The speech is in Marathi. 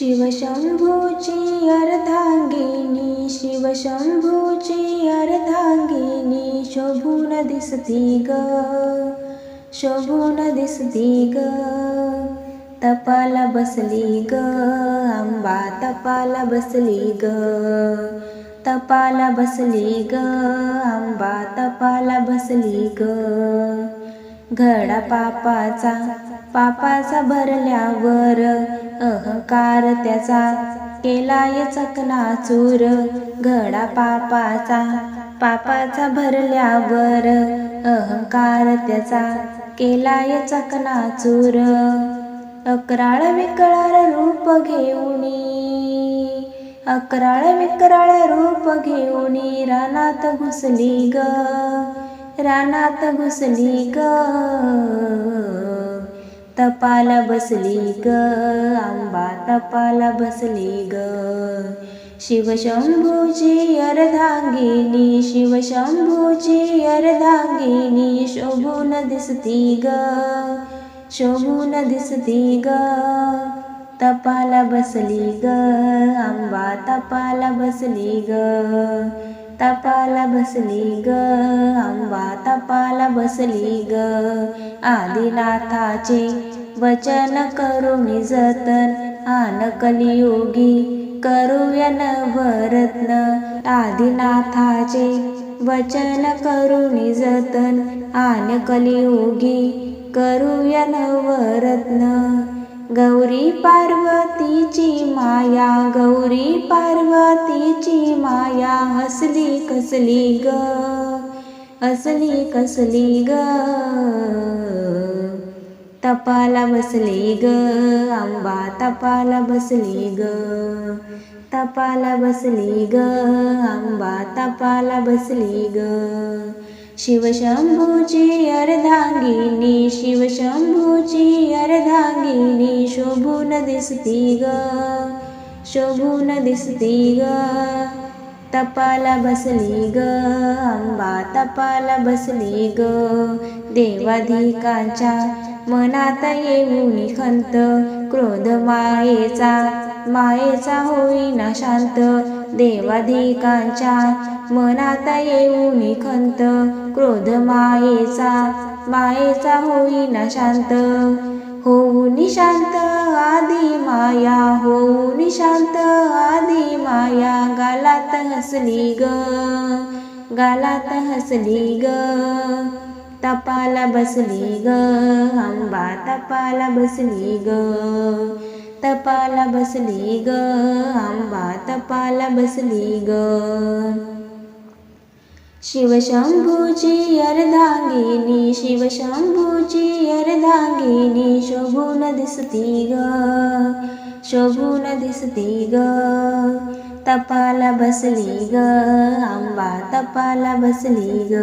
शिवशंभूची अर्धांगिनी शिवशंभूची अर्धांगिनी शोभून दिसती ग शोभून दिसती ग. तपाला बसली ग आंबा तपाला बसली ग तपाला बसली ग आंबा तपाला बसली ग. घडा पापाचा पापाचा भरल्यावर अहंकार त्याचा केलाय चकनाचूर. घडा पापाचा पापाचा भरल्यावर अहंकार त्याचा केलाय चकनाचूर. अकराळ विकराळ रूप घेऊनी अकराळ विकराळ रूप घेऊनी रानात घुसली ग रानात घुसली ग. तपाला बसली ग. आंबा तपाला बसली ग. शिवशंभूची अर्धांगिनी शिवशंभूची अर्धांगिनी शोभून दिसती ग. शोभून दिसती ग. तपाला बसली ग. आंबा तपाला बसली ग. तपाला बसली ग. आंबा तपाला बसली ग. आदिनाथाचे वचन करून जतन आन कलियोगी करूया नवरत्न आदिनाथाचे वचन करून जतन आन कलियोगी करूया नवरत्न गौरी पार्वतीची माया गौरी पार्वतीची माया हसली कसली ग? असली कसली ग? तपाला बसली ग आंबा तपाला बसली ग. तपाला बसली ग आंबा तपाला बसली ग. शिवशंभूची अर्धांगिनी शिवशंभूची अर्धांगिनी शोभून दिसती ग शोभून दिसती ग. तपाला बसली ग आंबा तपाला बसली ग. देवाधिकांच्या मनात येऊन खंत क्रोध मायेचा मायेचा होईना शांत. देवाधिकांच्या मनात येऊन खंत क्रोध मायेचा मायेचा होईना शांत. होऊन शांत आधी माया होऊन शांत आधी माया गालात हसली ग गालात हसली ग. तपाला बसली ग आंबा तपाला बसली ग. तपाला बसली ग आंबा तपाला बसली ग. शिवशंभूची अर्धांगिनी शिवशंभूची अर्धांगिनी शोभून दिसती ग शोभून दिसती ग. तपाला बसली ग आंबा तपाला बसली ग.